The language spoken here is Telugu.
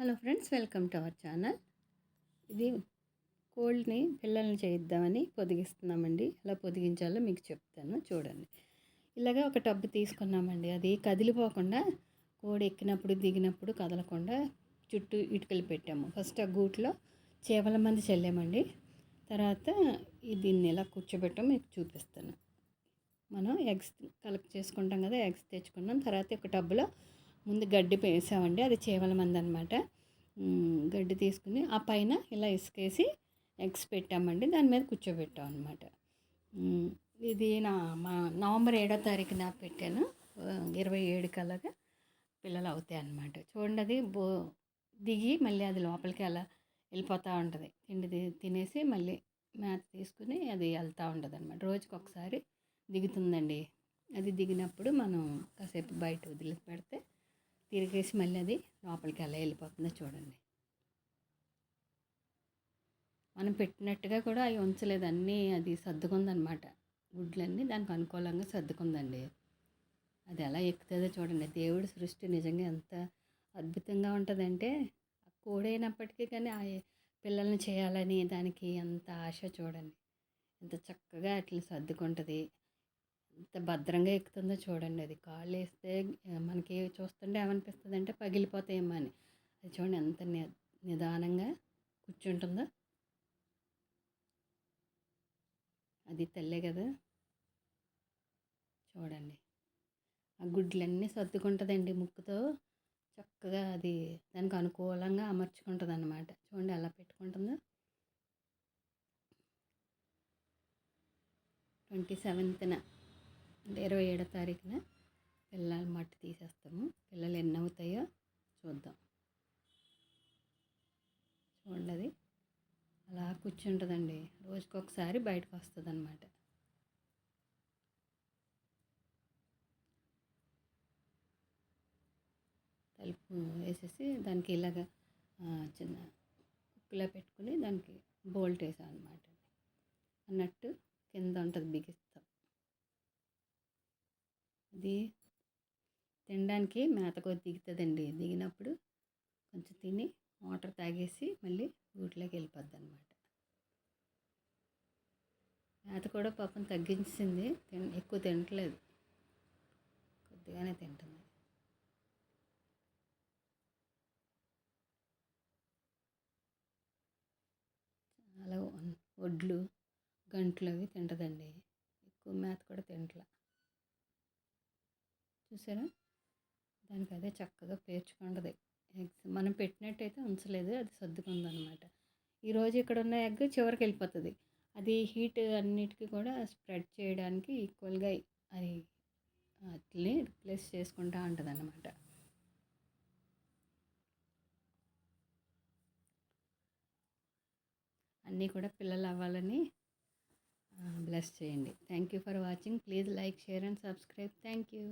Hello friends welcome to our channel. ఇది కోల్డ్ని పిల్లల్ని చేయిద్దామని పొదిగిస్తున్నామండి. ఎలా పొదిగించాలో మీకు చెప్తాను చూడండి. ఇలాగా ఒక టబ్బు తీసుకున్నామండి. అది కదిలిపోకుండా కోడి ఎక్కినప్పుడు దిగినప్పుడు కదలకుండా చుట్టూ ఇటుకలు పెట్టాము. ఫస్ట్ ఆ గూట్లో చేపల మంది చల్లామండి. తర్వాత దీన్ని ఎలా కూర్చోబెట్టాం మీకు చూపిస్తాను. మనం ఎగ్స్ కలెక్ట్ చేసుకుంటాం కదా ఎగ్స్ తెచ్చుకున్నాం. తర్వాత ఒక టబ్బులో ముందు గడ్డి వేసామండి అది చేవల మంది అనమాట గడ్డి తీసుకుని ఆ పైన ఇలా ఇసుకేసి ఎగ్స్ పెట్టామండి దాని మీద కూర్చోబెట్టాం అనమాట ఇది నా మా నవంబర్ ఏడో తారీఖున పెట్టాను ఇరవై ఏడు కల్లాగా పిల్లలు అవుతాయి అన్నమాట. చూడండి అది బో దిగి మళ్ళీ అది లోపలికి అలా వెళ్ళిపోతూ ఉంటుంది. తిండి తినేసి మళ్ళీ మేత తీసుకుని అది వెళ్తూ ఉంటుంది అనమాట రోజుకి ఒకసారి దిగుతుందండి. అది దిగినప్పుడు మనం కాసేపు బయట వదిలి పెడితే తిరిగేసి మళ్ళీ అది లోపలికి ఎలా వెళ్ళిపోతుందో చూడండి. మనం పెట్టినట్టుగా కూడా అవి ఉంచలేదు. అన్నీ అది సర్దుకుందనమాట. గుడ్లన్నీ దానికి అనుకూలంగా సర్దుకుందండి. అది ఎలా ఎక్కుతుందో చూడండి. దేవుడి సృష్టి నిజంగా ఎంత అద్భుతంగా ఉంటుందంటే కోడైనప్పటికీ కానీ ఆ పిల్లల్ని చేయాలని దానికి ఎంత ఆశ చూడండి. ఎంత చక్కగా అట్లా సర్దుకుంటుంది. ఎంత భద్రంగా ఎక్కుతుందో చూడండి. అది కాళ్ళు వేస్తే మనకి చూస్తుంటే ఏమనిపిస్తుంది అంటే పగిలిపోతాయేమో అని. అది చూడండి ఎంత నిదానంగా కూర్చుంటుందో. అది తెల్లే కదా. చూడండి. ఆ గుడ్లన్నీ సర్దుకుంటుందండి ముక్కుతో. చక్కగా అది దానికి అనుకూలంగా అమర్చుకుంటుంది అన్నమాట చూడండి ఎలా పెట్టుకుంటుందో. ట్వంటీ సెవెంత్న అంటే ఇరవై ఏడో తారీఖున పిల్లల మట్టి తీసేస్తాము. పిల్లలు ఎన్ని అవుతాయో చూద్దాం. చూడండి అది. అలా కూర్చుంటుందండి. రోజుకొకసారి బయటకు వస్తుంది అనమాట తలుపు వేసేసి దానికి ఇలాగ చిన్న కుక్కలా పెట్టుకుని దానికి బోల్ట్ వేసాం అనమాట అన్నట్టు కింద ఉంటుంది బిగిస్తుంది ఇది తినడానికి మేత కొద్ది దిగుతుందండి. దిగినప్పుడు కొంచెం తిని వాటర్ తాగేసి మళ్ళీ గూట్లోకి వెళ్ళిపోద్ది అనమాట మేత కూడా పాపం తగ్గించింది. ఎక్కువ తినట్లేదు. కొద్దిగానే తింటుంది. చాలా వడ్లు గంటలు అవి తింటుందండి. ఎక్కువ మేత కూడా తింటలే. చూసారా? దానికి అదే చక్కగా పేర్చుకుంటుంది ఎగ్స్ మనం పెట్టినట్టయితే ఉంచలేదు అది సర్దుకుందనమాట. ఈరోజు ఇక్కడ ఉన్న ఎగ్ చివరికి వెళ్ళిపోతుంది. అది హీట్ అన్నిటికీ కూడా స్ప్రెడ్ చేయడానికి ఈక్వల్గా అది అట్లే రిప్లేస్ చేసుకుంటా ఉంటుంది అన్నమాట అన్నీ కూడా పిల్లలు అవ్వాలని బ్లెస్ చేయండి. Thank you for watching. Please like share and subscribe. Thank you